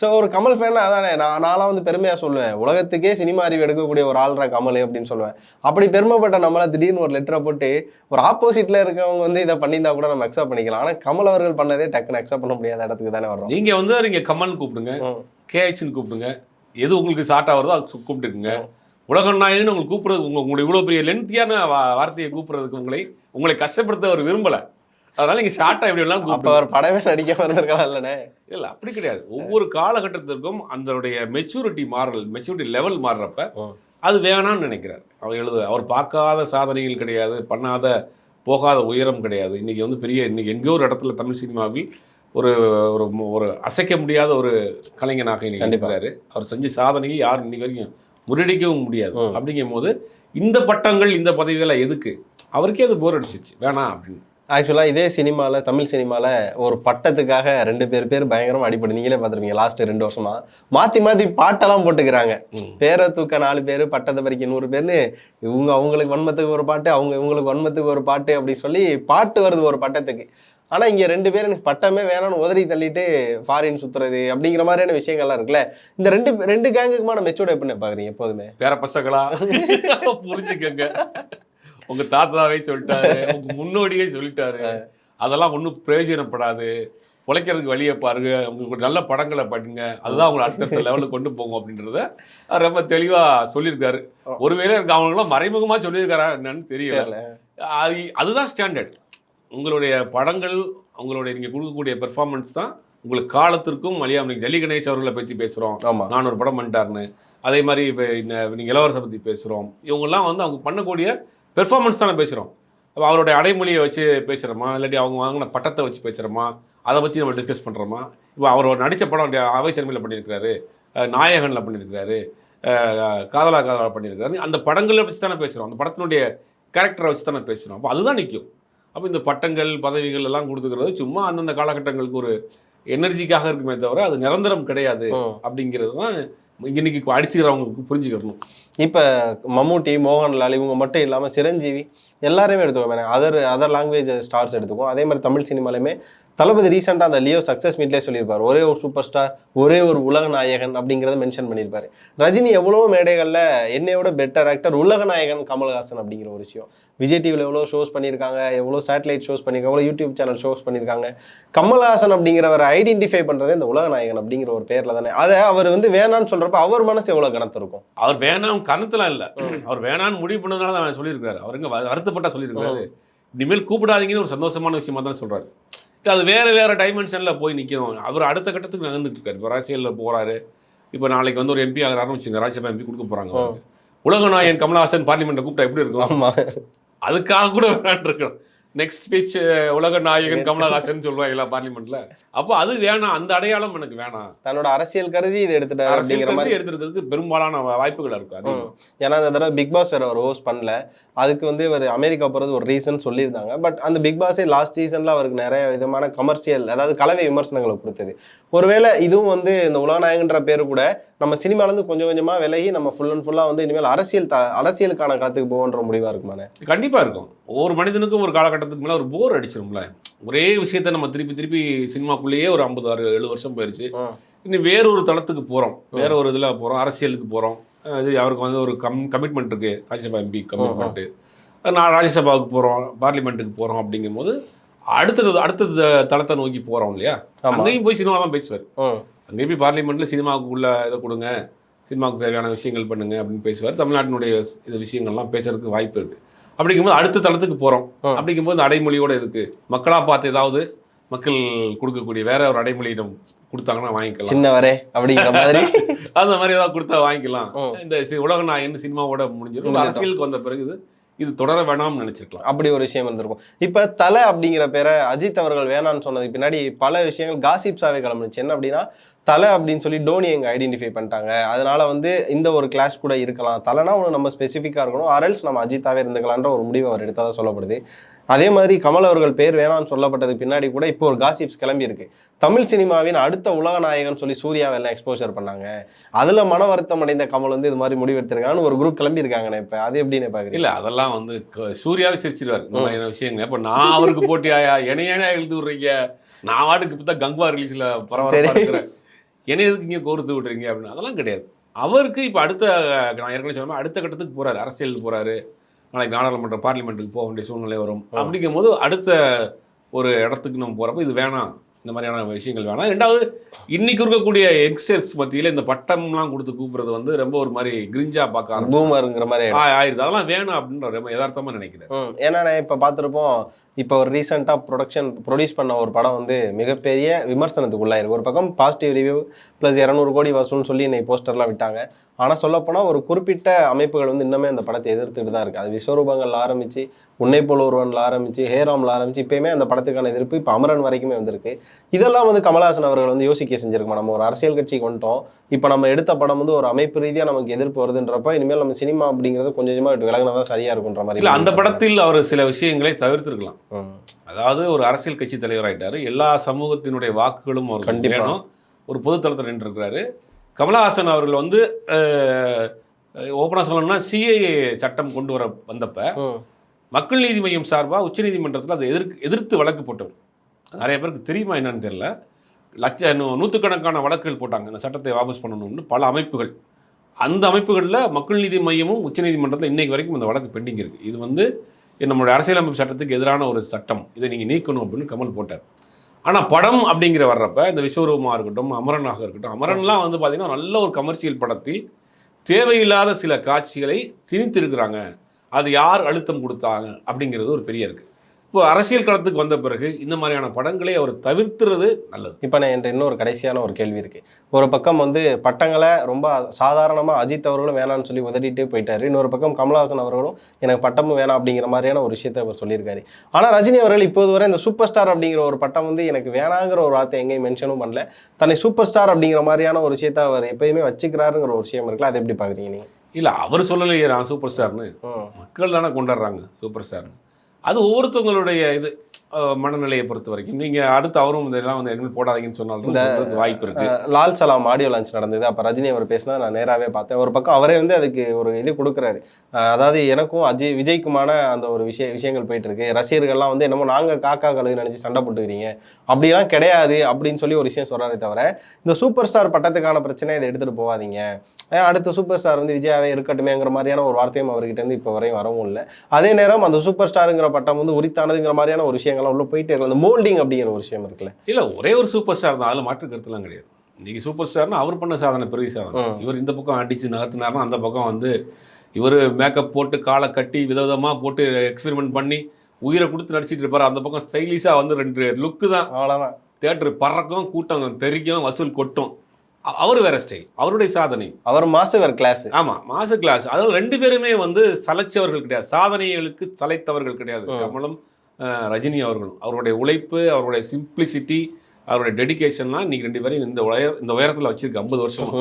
ஸோ ஒரு கமல் ஃபேன் அதானே நான் நான்லாம் வந்து பெருமையா சொல்லுவேன். உலகத்துக்கே சினிமா அறிவு எடுக்கக்கூடிய ஒரு ஆள்ரா கமல் அப்படின்னு சொல்லுவேன். அப்படி பெருமைப்பட்ட நம்மள திடீர்னு ஒரு லெட்டரை போட்டு ஒரு ஆப்போசிட்ல இருக்கவங்க வந்து இதை பண்ணியிருந்தா கூட நம்ம அக்செப்ட் பண்ணிக்கலாம். ஆனா கமல் அவர்கள் பண்ணதே டக்குன்னு அக்செப்ட் பண்ண முடியாத இடத்துக்கு தானே வர்றோம். நீங்கள் வந்து நீங்கள் கமல் கூப்பிடுங்க. கேஹெச்னு கூப்பிடுங்க. எது உங்களுக்கு ஷார்ட்டாக வருதோ அது கூப்பிட்டுக்குங்க. உலக நாயகன்னு உங்களுக்கு கூப்பிடுறது உங்க உங்களுடைய இவ்வளோ பெரிய லென்த்தியான வார்த்தையை கூப்பிடுறதுக்கு உங்களை உங்களை கஷ்டப்படுத்த அவர் விரும்பலை. அதனால நீங்கள் ஷார்ட்டாக எப்படி எல்லாம் கூப்பிடுங்க. அவர் படமே நடிக்க இருந்திருக்கலாம் இல்லனே இல்லை அப்படி கிடையாது. ஒவ்வொரு காலகட்டத்திற்கும் அதனுடைய மெச்சூரிட்டி மாறல் மெச்சூரிட்டி லெவல் மாறுறப்ப. அது வேணாம்னு நினைக்கிறார். அவர் எழுது அவர் பார்க்காத சாதனைகள் கிடையாது பண்ணாத போகாத உயரம் கிடையாது. இன்னைக்கு வந்து பெரிய இன்னைக்கு எங்கேயோ ஒரு இடத்துல தமிழ் சினிமாவில் ஒரு ஒரு ஒரு அசைக்க முடியாத ஒரு கலைஞனாக இன்னைக்கு கண்டிப்பா. இருக்கிறாரு. அவர் செஞ்ச சாதனையை யாரும் இன்னைக்கு வரைக்கும் முறியடிக்கவும் முடியாது. அப்படிங்கும் போது இந்த பட்டங்கள் இந்த பதவிகளை எதுக்கு? அவருக்கே அது போர் அடிச்சிச்சு வேணாம் அப்படின்னு. ஆக்சுவலா இதே சினிமால தமிழ் சினிமால ஒரு பட்டத்துக்காக ரெண்டு பேர் பேர் பயங்கரமா அடிபட்டு நீங்களே பார்த்துருப்பீங்க லாஸ்ட் ரெண்டு வருஷமா. மாத்தி மாத்தி பாட்டெல்லாம் போட்டுக்கிறாங்க. பேரை தூக்க நாலு பேர் பட்டத்தை பறிக்க நூறு பேர்னு இவங்க அவங்களுக்கு வன்மத்துக்கு ஒரு பாட்டு அவங்க இவங்களுக்கு வன்மத்துக்கு ஒரு பாட்டு அப்படி சொல்லி பாட்டு வருது ஒரு பட்டத்துக்கு. ஆனா இங்க ரெண்டு பேர் எனக்கு பட்டமே வேணாம்னு உதறி தள்ளிட்டு ஃபாரின் சுத்துறது அப்படிங்கிற மாதிரியான விஷயங்கள்லாம் இருக்குல்ல. இந்த ரெண்டு ரெண்டு கேங்குக்குமான மெச்சூர்ட் எப்படின்னு பாக்குறீங்க எப்போதுமே? பேர பசங்களா? புரிஞ்சுக்கங்க. உங்க தாத்தாவே சொல்லிட்டாரு. முன்னோடியே சொல்லிட்டாரு. அதெல்லாம் ஒன்றும் பிரயோஜனப்படாது. உழைக்கிறதுக்கு வழியை பாருங்க. உங்களுக்கு நல்ல படங்களை பண்ணுங்க அதுதான் உங்களை அடுத்தடுத்த லெவலுக்கு கொண்டு போகும் அப்படின்றத ரொம்ப தெளிவா சொல்லியிருக்காரு. ஒருவேளை எனக்கு அவங்களாம் மறைமுகமா சொல்லியிருக்காரா என்னன்னு தெரியல. அது அதுதான் ஸ்டாண்டர்ட் உங்களுடைய படங்கள் உங்களுடைய நீங்க கொடுக்கக்கூடிய பெர்ஃபார்மன்ஸ் தான் உங்களுக்கு காலத்திற்கும் அழியாம நீங்க டெல்லி கணேஷ் அவர்களை பற்றி பேசுறோம். ஆமா. நான் ஒரு படம் பண்ணிட்டாருன்னு. அதே மாதிரி இப்போ நீங்கள் இளவரசை பற்றி பேசுகிறோம் இவங்கெல்லாம் வந்து அவங்க பண்ணக்கூடிய பெர்ஃபார்மன்ஸ் தானே பேசுகிறோம் அப்போ அவருடைய அடைமொழியை வச்சு பேசுகிறோமா இல்லாட்டி அவங்க வாங்கின பட்டத்தை வச்சு பேசுகிறோமா அதை பற்றி நம்ம டிஸ்கஸ் பண்ணுறோமா இப்போ அவர் நடித்த படம் அவை சிறுமையில் பண்ணியிருக்கிறாரு. நாயகனில் பண்ணியிருக்கிறாரு. காதலா காதலா பண்ணியிருக்காரு அந்த படங்களை வச்சு தானே பேசுகிறோம் அந்த படத்தினுடைய கேரக்டரை வச்சு தானே பேசுகிறோம் அப்போ அதுதான் நிற்கும் அப்போ இந்த பட்டங்கள் பதவிகள் எல்லாம் கொடுத்துக்கிறது சும்மா அந்தந்த காலகட்டங்களுக்கு ஒரு எனர்ஜிக்காக இருக்குமே தவிர அது நிரந்தரம் கிடையாது. அப்படிங்கிறது தான் இன்னைக்கு அடிச்சுக்கிறவங்களுக்கு புரிஞ்சுக்கணும். இப்போ மம்முட்டி மோகன்லால் இவங்க மட்டும் இல்லாமல் சிரஞ்சீவி எல்லாரையுமே எடுத்துக்கோங்க. அதர் அதர் லாங்குவேஜ் ஸ்டார்ஸ் எடுத்துக்குவோம். அதே மாதிரி தமிழ் சினிமாலையுமே தளபதி ரீசெண்டாக அந்த லியோ சக்ஸஸ் மீட்லேயே சொல்லியிருப்பார். ஒரே ஒரு சூப்பர் ஸ்டார் ஒரே ஒரு உலக நாயகன் அப்படிங்கிறத மென்ஷன் பண்ணியிருப்பாரு. ரஜினி எவ்வளோ மேடைகளில் என்னையோட பெட்டர் ஆக்டர் உலக நாயகன் கமல்ஹாசன் அப்படிங்கிற ஒரு விஷயம். விஜய் டிவியில் எவ்வளோ ஷோஸ் பண்ணியிருக்காங்க எவ்வளோ சேட்டலைட் ஷோஸ் பண்ணியிருக்காங்க எவ்வளோ யூடியூப் சேனல் ஷோஸ் பண்ணியிருக்காங்க. கமல்ஹாசன் அப்படிங்கிறவரை ஐடென்டிஃபை பண்ணுறதே இந்த உலக நாயகன் அப்படிங்கிற ஒரு பேரில் தானே. அதை அவர் வந்து வேணான்னு சொல்கிறப்ப அவர் மனசு எவ்வளோ கணத்து இருக்கும்? அவர் வேணாம் கணத்துலாம் இல்லை. அவர் வேணான்னு முடிவு பண்ணதுனால தான் அவன் சொல்லியிருக்காரு அவர் எங்க வ- வருத்தப்பட்டா சொல்லியிருக்காரு இனிமேல் கூப்பிடாதீங்கன்னு ஒரு சந்தோஷமான விஷயமா தான் சொல்றாரு. இல்ல, அது வேற வேற டைமென்ஷன்ல போய் நிற்கணும் அவர் அடுத்த கட்டத்துக்கு நகர்ந்துட்டு இருக்காரு. இப்போ அரசியலில் போறாரு. இப்போ நாளைக்கு வந்து ஒரு எம்பி ஆகிறாருன்னு வச்சுங்க ராஜ்யசபா எம்பி கொடுக்க போறாங்க. அவருக்கு. உலக நாயகன் கமலஹாசன் பார்லிமெண்ட்டை கூப்பிட்டா எப்படி இருக்கும்? ஆமா. அதுக்காக கூட வேணான் இருக்கணும் நெக்ஸ்ட் ஸ்பீச் உலக நாயகன் கமலஹாசன் சொல்லுவாங்களா பார்லிமெண்ட்ல அப்போ அது வேணாம் அந்த அடையாளம் எனக்கு வேணாம். தன்னோட அரசியல் கருதி இது எடுத்துட்டாரு அப்படிங்கிற மாதிரி. எடுத்துக்கிறதுக்கு பெரும்பாலான வாய்ப்புகள் இருக்கு அது. ஏன்னா இந்த தடவை பிக் பாஸ் வேற அவர் ஹோஸ்ட் பண்ணல. அதுக்கு வந்து இவர் அமெரிக்கா போறது ஒரு ரீசன் சொல்லியிருந்தாங்க. பட் அந்த பிக் பாஸே லாஸ்ட் சீசன்ல அவருக்கு நிறைய விதமான கமர்ஷியல் அதாவது கலவை விமர்சனங்களை கொடுத்தது. ஒருவேளை இதுவும் வந்து இந்த உலகநாயகன்ற பேரு கூட நம்ம சினிமாலேருந்து கொஞ்சம் கொஞ்சமா விலகி நம்ம ஃபுல் அண்ட் ஃபுல்லா வந்து இனிமேல் அரசியல் த அரசியலுக்கான களத்துக்கு போகன்ற முடிவா இருக்குமானே கண்டிப்பா இருக்கும். ஒவ்வொரு மனிதனுக்கும் ஒரு காலகட்டத்துக்கு மேல ஒரு போர் அடிச்சிரும்ல. ஒரே விஷயத்த நம்ம திருப்பி திருப்பி சினிமாக்குள்ளேயே ஒரு ஐம்பது ஆறு ஏழு வருஷம் போயிருச்சு. ம். இன்னும் வேறொரு தளத்துக்கு போறோம். வேற ஒரு இதுல போறோம். அரசியலுக்கு போறோம். அது அவருக்கு வந்து ஒரு கம் கமிட்மெண்ட் இருக்கு. ராஜ்யசபா எம்பி கமிட்மெண்ட் நான் ராஜ்யசபாவுக்கு போறோம் பார்லிமெண்ட்டுக்கு போறோம் அப்படிங்கும்போது அடுத்தது அடுத்த தளத்தை நோக்கி போறோம் இல்லையா? அங்கேயும் போய் சினிமா தான் பேசுவார். ம். அங்கேயும் போய் பார்லிமெண்ட்ல சினிமாவுக்கு உள்ள இதை கொடுங்க சினிமாவுக்கு தேவையான விஷயங்கள் பண்ணுங்க அப்படின்னு பேசுவார். தமிழ்நாட்டினுடைய இது விஷயங்கள்லாம் பேசுறதுக்கு வாய்ப்பு இருக்கு. அப்படிங்கும்போது அடுத்த தளத்துக்கு போறோம். ம். அப்படிங்கும்போது அடைமொழியோட இருக்கு. மக்களா பார்த்து ஏதாவது மக்கள் கொடுக்கக்கூடிய வேற ஒரு அடைமொழியிடம் கொடுத்தாங்கன்னா வாங்கிக்கலாம். சின்னவரே அப்படிங்கிற மாதிரி. அந்த மாதிரி ஏதாவது கொடுத்தா வாங்கிக்கலாம். இந்த உலக நாயகன் சினிமாவோட முடிஞ்சிடும். அரசியலுக்கு வந்த பிறகு இது இது தொடர வேணாம்னு நினைச்சிருக்கலாம். அப்படி ஒரு விஷயம் இருந்திருக்கும். இப்ப தலை அப்படிங்கிற பேரை அஜித் அவர்கள் வேணான்னு சொன்னதுக்கு பின்னாடி பல விஷயங்கள் காசிப்ஸாவே கிளம்புனுச்சு. என்ன அப்படின்னா தலை அப்படின்னு சொல்லி டோனி எங்க ஐடென்டிஃபை பண்ணிட்டாங்க. அதனால வந்து இந்த ஒரு கிளாஷ் கூட இருக்கலாம். தலைனா ஒன்று நம்ம ஸ்பெசிஃபிக்காக இருக்கணும். அரல்ஸ் நம்ம அஜித்தாவே இருந்துக்கலான்ற ஒரு முடிவு அவர் எடுத்ததா சொல்லப்படுது. அதே மாதிரி கமல் அவர்கள் பேர் வேணாம்னு சொல்லப்பட்டதுக்கு பின்னாடி கூட இப்போ ஒரு காசிப்ஸ் கிளம்பி இருக்கு. தமிழ் சினிமாவின் அடுத்த உலக நாயகன் சொல்லி சூர்யாவை எல்லாம் எக்ஸ்போஷர் பண்ணாங்க. அதுல மன வருத்தம் அடைந்த கமல் வந்து இது மாதிரி முடிவு எடுத்திருக்காங்கன்னு ஒரு குரூப் கிளம்பி இருக்காங்கண்ணே இப்ப. அது எப்படின்னு பாக்குறீங்க? இல்ல அதெல்லாம் வந்து சூர்யாவே சிரிச்சிருவாரு. இந்த மாதிரியான விஷயங்கள். இப்ப நான் அவருக்கு போட்டியாயா என்னையானே எழுதி விடுறீங்க? நான் வாட்டுக்கு இப்போ தான் கங்குவா ரிலீஸ்ல பரவாயில்ல என்ன எதுக்கு இங்கே கோர்த்து விடுறீங்க அப்படின்னு? அதெல்லாம் கிடையாது. அவருக்கு இப்போ அடுத்த நான் ஏற்கனவே சொன்ன அடுத்த கட்டத்துக்கு போறாரு. அரசியலுக்கு போறாரு. நாளைக்கு நாடாளுமன்ற பார்லிமெண்ட்டுக்கு போக வேண்டிய சூழ்நிலை வரும். அப்படிங்கும் போது அடுத்த ஒரு இடத்துக்கு நம்ம போறப்ப இது வேணாம். இந்த மாதிரியான விஷயங்கள் வேணாம். ரெண்டாவது இன்னைக்கு இருக்கக்கூடிய யங்ஸ்டர்ஸ் மத்தியில் இந்த பட்டம்லாம் கொடுத்து கூப்பிடுறது வந்து ரொம்ப ஒரு மாதிரி கிரிஞ்சா பார்க்க ஆரம்பிச்சு பூமருங்கிற மாதிரி ஆயிடும். ஆ- ஆயிருது அதெல்லாம் வேணும் அப்படின்னு ரொம்ப யதார்த்தமா நினைக்கிறேன். ஏன்னா நான் இப்போ பார்த்துருப்போம் இப்போ ஒரு ரீசெண்டாக ப்ரொடக்ஷன் ப்ரொடியூஸ் பண்ண ஒரு படம் வந்து மிகப்பெரிய விமர்சனத்துக்கு உள்ளாயிருக்கு ஒரு பக்கம் பாசிட்டிவ் ரிவ்யூ ப்ளஸ் இரநூறு கோடி வசூல்னு சொல்லி இன்னைக்கு போஸ்டர்லாம் விட்டாங்க. ஆனால் சொல்லப்போனால் ஒரு குறிப்பிட்ட அமைப்புகள் வந்து இன்னுமே அந்த படத்தை எதிர்த்துட்டு தான் இருக்குது அது விஸ்வரூபங்கள்ல ஆரம்பித்து உன்னை போல் ஒருவனில் ஆரம்பித்து ஹேராமில் ஆரம்பித்து இப்போயுமே அந்த படத்துக்கான எதிர்ப்பு இப்போ அமரன் வரைக்குமே வந்திருக்கு. இதெல்லாம் வந்து கமலஹாசன் அவர்கள் வந்து யோசிக்க செஞ்சிருக்கோம்? நம்ம ஒரு அரசியல் கட்சிக்கு வந்துட்டோம் இப்போ நம்ம எடுத்த படம் வந்து ஒரு அமைப்பு ரீதியாக நமக்கு எதிர்ப்பு வருதுன்றப்ப இனிமேல் நம்ம சினிமா அப்படிங்கிறது கொஞ்சம் கொஞ்சமாக விலகினா தான் சரியாக இருக்குன்ற மாதிரி இல்ல அந்த படத்தில் அவர் சில விஷயங்களை தவிர்த்திருக்கலாம். அதாவது ஒரு அரசியல் கட்சி தலைவர் ஆயிட்டாரு. எல்லா சமூகத்தினுடைய வாக்குகளும் அவருக்கு கண்டிப்பா. வேணும். ஒரு பொதுத்தளத்தில் நின்றுருக்கிறாரு. கமலஹாசன் அவர்கள் வந்து ஓப்பனாக சொல்லணும்னா சிஏஏ சட்டம் கொண்டு வர வந்தப்ப. மக்கள் நீதி மையம் சார்பாக உச்சநீதிமன்றத்தில் அதை எதிர்க்கு எதிர்த்து வழக்கு போட்டவர். நிறைய பேருக்கு தெரியுமா என்னன்னு தெரியல. லட்ச நூற்றுக்கணக்கான வழக்குகள் போட்டாங்க. இந்த சட்டத்தை வாபஸ் பண்ணணும்னு பல அமைப்புகள். அந்த அமைப்புகளில் மக்கள் நீதி மையமும் உச்சநீதிமன்றத்தில் இன்னைக்கு வரைக்கும் இந்த வழக்கு பெண்டிங் இருக்குது இது வந்து நம்மளுடைய அரசியலமைப்பு சட்டத்துக்கு எதிரான ஒரு சட்டம். இதை நீங்கள் நீக்கணும் அப்படின்னு கமல் போட்டார். ஆனால் படம் அப்படிங்கிற வர்றப்ப இந்த விஸ்வரூபமாக இருக்கட்டும் அமரனாக இருக்கட்டும் அமரன்லாம் வந்து பார்த்தீங்கன்னா நல்ல ஒரு கமர்ஷியல் படத்தில் தேவையில்லாத சில காட்சிகளை திணித்திருக்கிறாங்க. அது யார் அழுத்தம் கொடுத்தாங்க அப்படிங்கிறது ஒரு பெரிய இருக்குது இப்போ அரசியல் களத்துக்கு வந்த பிறகு இந்த மாதிரியான படங்களை அவர் தவிர்த்துறது நல்லது. இப்போ நான் என்கிட்ட இன்னொரு கடைசியான ஒரு கேள்வி இருக்கு. ஒரு பக்கம் வந்து பட்டங்களை ரொம்ப சாதாரணமாக அஜித் அவர்களும் வேணாம்னு சொல்லி உதறிட்டே போயிட்டாரு. இன்னொரு பக்கம் கமலஹாசன் அவர்களும் எனக்கு பட்டமும் வேணாம் அப்படிங்கிற மாதிரியான ஒரு விஷயத்தை அவர் சொல்லியிருக்காரு. ஆனால் ரஜினி அவர்கள் இப்போது வரை இந்த சூப்பர் ஸ்டார் அப்படிங்கிற ஒரு பட்டம் வந்து எனக்கு வேணாங்கிற ஒரு வார்த்தை எங்கேயும் மென்ஷனும் பண்ணல. தன்னை சூப்பர் ஸ்டார் அப்படிங்கிற மாதிரியான ஒரு விஷயத்தை அவர் எப்பயுமே வச்சுக்கிறாருங்கிற ஒரு விஷயம் இருக்குல்ல அதை எப்படி பார்க்குறீங்க நீங்கள் இல்லை அவர் சொல்லலையே நான் சூப்பர் ஸ்டார்னு. மக்கள் தானே கொண்டாடுறாங்க சூப்பர் ஸ்டார்னு. அது ஒவ்வொருத்தவங்களுடைய இது. மனநிலையை பொறுத்த வரைக்கும். நீங்கள் அடுத்து அவரும் இதெல்லாம் வந்து இனிமேல் போடாதீங்கன்னு சொன்னாலும் வாய்ப்பு இருக்கு. லால் சலாம் ஆடியோ லான்ச் நடந்தது. அப்போ ரஜினி அவர் பேசினா நான் நேராகவே பார்த்தேன். ஒரு பக்கம் அவரே வந்து அதுக்கு ஒரு இது கொடுக்குறாரு. அதாவது எனக்கும் அஜய் விஜய்க்குமான அந்த ஒரு விஷய விஷயங்கள் போயிட்டு இருக்கு ரசிகர்கள்லாம் வந்து என்னமோ நாங்கள் காக்கா கழுகு நினச்சி சண்டை போட்டுக்கிறீங்க. அப்படிலாம் கிடையாது அப்படின்னு சொல்லி ஒரு விஷயம் சொல்றாரே தவிர இந்த சூப்பர் ஸ்டார் பட்டத்துக்கான பிரச்சனை இதை எடுத்துகிட்டு போகாதீங்க. அடுத்த சூப்பர் ஸ்டார் வந்து விஜயாவே இருக்கட்டுமேங்கிற மாதிரியான ஒரு வார்த்தையும் அவர்கிட்ட இருந்து இப்போ வரையும் வரவும் இல்லை. அதே நேரம் அந்த சூப்பர் ஸ்டாருங்கிற பட்டம் வந்து உரித்தானதுங்கிற மாதிரியான ஒரு விஷயங்கள்லாம் உள்ள போயிட்டே இருக்கு அந்த மோல்டிங் அப்படிங்கிற ஒரு விஷயம் இருக்குல்ல. இல்லை ஒரே ஒரு சூப்பர் ஸ்டார் தான். அதில் மாற்று கருத்துலாம் கிடையாது. இன்னைக்கு சூப்பர் ஸ்டார்னா அவர் பண்ண சாதனை பெரிய சாதனை. இவர் இந்த பக்கம் அடிச்சு நகர்த்தினார்னா அந்த பக்கம் வந்து இவர் மேக்கப் போட்டு காலை கட்டி விதவிதமாக போட்டு எக்ஸ்பெரிமெண்ட் பண்ணி உயிரை கொடுத்து நடிச்சிட்டு இருப்பார். அந்த பக்கம் ஸ்டைலிஷாக வந்து ரெண்டு லுக்கு தான். அவ்வளோதான் தேட்டர் பறக்கும் கூட்டம் தெரிக்கும் வசூல் கொட்டும். அவர் வேற ஸ்டைல் அவருடைய சாதனை. அவர் மாசவர் கிளாஸ் ஆமா மாச கிளாஸ் அதாவது ரெண்டு பேருமே வந்து சலைச்சவர்கள் கிடையாது. சாதனைகளுக்கு சளைத்தவர்கள் கிடையாது. கமலும் ரஜினி அவர்களும். அவருடைய உழைப்பு அவருடைய சிம்பிளிசிட்டி அவருடைய டெடிகேஷன்லாம் இன்னைக்கு ரெண்டு பேரும் இந்த உயர இந்த உயரத்தில் வச்சிருக்கு ஐம்பது வருஷம்.